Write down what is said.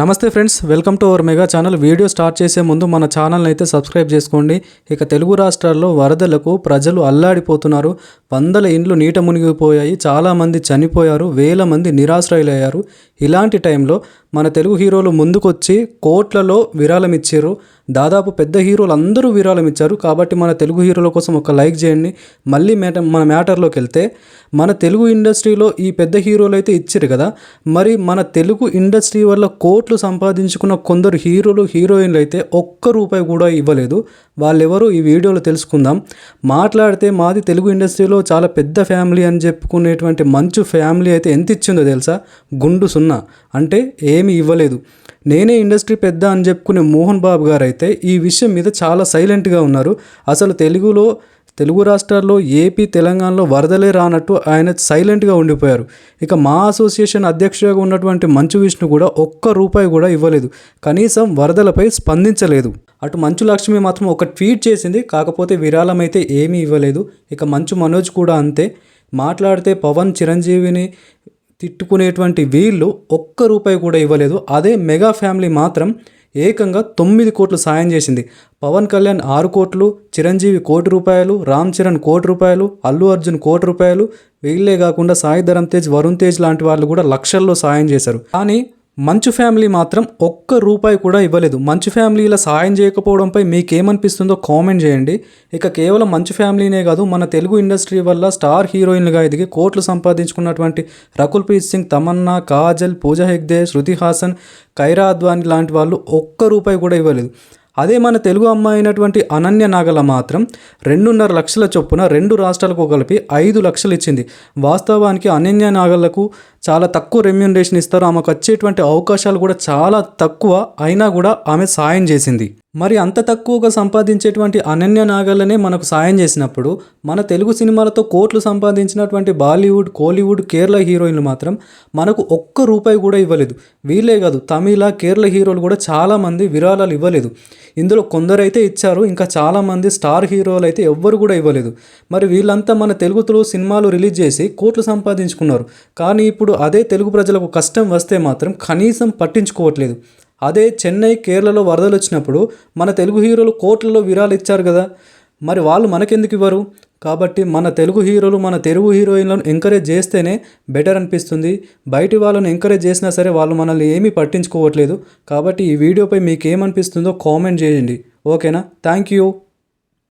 నమస్తే friends welcome to our mega channel. Video start చేసే ముందు మన ఛానల్ని అయితే సబ్స్క్రైబ్ చేసుకోండి. ఇక తెలుగు రాష్ట్రాల్లో వరదలకు ప్రజలు అల్లాడిపోతున్నారు. వందల ఇండ్లు నీట మునిగిపోయాయి. చాలామంది చనిపోయారు. వేల మంది నిరాశ్రయులయ్యారు. ఇలాంటి టైంలో మన తెలుగు హీరోలు ముందుకొచ్చి కోట్లలో విరాళం ఇచ్చారు దాదాపు పెద్ద హీరోలు అందరూ విరాళం ఇచ్చారు కాబట్టి మన తెలుగు హీరోల కోసం ఒక లైక్ చేయండి. మళ్ళీ మేట మన మ్యాటర్లోకి వెళ్తే మన తెలుగు ఇండస్ట్రీలో ఈ పెద్ద హీరోలు అయితే ఇచ్చారు కదా. మరి మన తెలుగు ఇండస్ట్రీ వల్ల కోట్లు సంపాదించుకున్న కొందరు హీరోలు హీరోయిన్లు అయితే ఒక్క రూపాయి కూడా ఇవ్వలేదు. వాళ్ళెవరో ఈ వీడియోలో తెలుసుకుందాం. మాట్లాడితే మాది తెలుగు ఇండస్ట్రీలో చాలా పెద్ద ఫ్యామిలీ అని చెప్పుకునేటువంటి మంచు ఫ్యామిలీ అయితే ఎంత ఇచ్చిందో తెలుసా? గుండు సున్నా. అంటే ఏమీ ఇవ్వలేదు. నేనే ఇండస్ట్రీ పెద్ద అని చెప్పుకునే మోహన్ బాబు గారు అయితే ఈ విషయం మీద చాలా సైలెంట్గా ఉన్నారు. అసలు తెలుగులో తెలుగు రాష్ట్రాల్లో ఏపీ తెలంగాణలో వరదలే రానట్టు ఆయన సైలెంట్గా ఉండిపోయారు. ఇక మా అసోసియేషన్ అధ్యక్షుడిగా ఉన్నటువంటి మంచు విష్ణు కూడా ఒక్క రూపాయి కూడా ఇవ్వలేదు. కనీసం వరదలపై స్పందించలేదు. అటు మంచు లక్ష్మి మాత్రం ఒక ట్వీట్ చేసింది. కాకపోతే విరాళం అయితే ఏమీ ఇవ్వలేదు. ఇక మంచు మనోజ్ కూడా అంతే. మాట్లాడితే పవన్ చిరంజీవిని తిట్టుకునేటువంటి వీళ్ళు ఒక్క రూపాయి కూడా ఇవ్వలేదు. అదే మెగా ఫ్యామిలీ మాత్రం ఏకంగా తొమ్మిది కోట్లు సాయం చేసింది. పవన్ కళ్యాణ్ ఆరు కోట్లు చిరంజీవి కోటి రూపాయలు రామ్ చరణ్ కోటి రూపాయలు అల్లు అర్జున్ కోటి రూపాయలు. వీళ్ళే కాకుండా సాయి ధరమ్ తేజ్ వరుణ్ తేజ్ లాంటి వాళ్ళు కూడా లక్షల్లో సాయం చేశారు. కానీ మంచు ఫ్యామిలీ మాత్రం ఒక్క రూపాయి కూడా ఇవ్వలేదు. మంచు ఫ్యామిలీ ఇలా సాయం చేయకపోవడంపై మీకేమనిపిస్తుందో కామెంట్ చేయండి. ఇక కేవలం మంచు ఫ్యామిలీనే కాదు మన తెలుగు ఇండస్ట్రీ వల్ల స్టార్ హీరోయిన్లుగా ఎదిగి కోట్లు సంపాదించుకున్నటువంటి రకుల్ ప్రీత్ సింగ్ తమన్నా కాజల్ పూజా హెగ్దే శృతి హాసన్ కైరా అద్వాని లాంటి వాళ్ళు ఒక్క రూపాయి కూడా ఇవ్వలేదు. అదే మన తెలుగు అమ్మాయి అయినటువంటి అనన్య నాగల మాత్రం రెండున్నర లక్షల చొప్పున రెండు రాష్ట్రాలకు కలిపి ఐదు లక్షలు ఇచ్చింది. వాస్తవానికి అనన్య నాగలకు చాలా తక్కువ రెమ్యూనరేషన్ ఇస్తారు. ఆమెకు వచ్చేటువంటి అవకాశాలు కూడా చాలా తక్కువ అయినా కూడా ఆమె సాయం చేసింది. మరి అంత తక్కువగా సంపాదించేటువంటి అనన్య నాగల్లనే మనకు సాయం చేసినప్పుడు మన తెలుగు సినిమాలతో కోట్లు సంపాదించినటువంటి బాలీవుడ్ కోలీవుడ్ కేరళ హీరోయిన్లు మాత్రం మనకు ఒక్క రూపాయి కూడా ఇవ్వలేదు. వీళ్ళే కాదు తమిళ కేరళ హీరోలు కూడా చాలామంది విరాళాలు ఇవ్వలేదు. ఇందులో కొందరైతే ఇచ్చారు ఇంకా చాలామంది స్టార్ హీరోలు అయితే ఎవ్వరు కూడా ఇవ్వలేదు. మరి వీళ్ళంతా మన తెలుగులో సినిమాలు రిలీజ్ చేసి కోట్లు సంపాదించుకున్నారు. కానీ ఇప్పుడు అదే తెలుగు ప్రజలకు కష్టం వస్తే మాత్రం కనీసం పట్టించుకోవట్లేదు. అదే చెన్నై కేరళలో వరదలు వచ్చినప్పుడు మన తెలుగు హీరోలు కోట్లలో విరాలు ఇచ్చారు కదా. మరి వాళ్ళు మనకెందుకు ఇవ్వరు? కాబట్టి మన తెలుగు హీరోలు మన తెలుగు హీరోయిన్లను ఎంకరేజ్ చేస్తేనే బెటర్ అనిపిస్తుంది. బయటి వాళ్ళని ఎంకరేజ్ చేసినా సరే వాళ్ళు మనల్ని ఏమీ పట్టించుకోవట్లేదు. కాబట్టి ఈ వీడియోపై మీకు ఏమనిపిస్తుందో కామెంట్ చేయండి. ఓకేనా? Thank you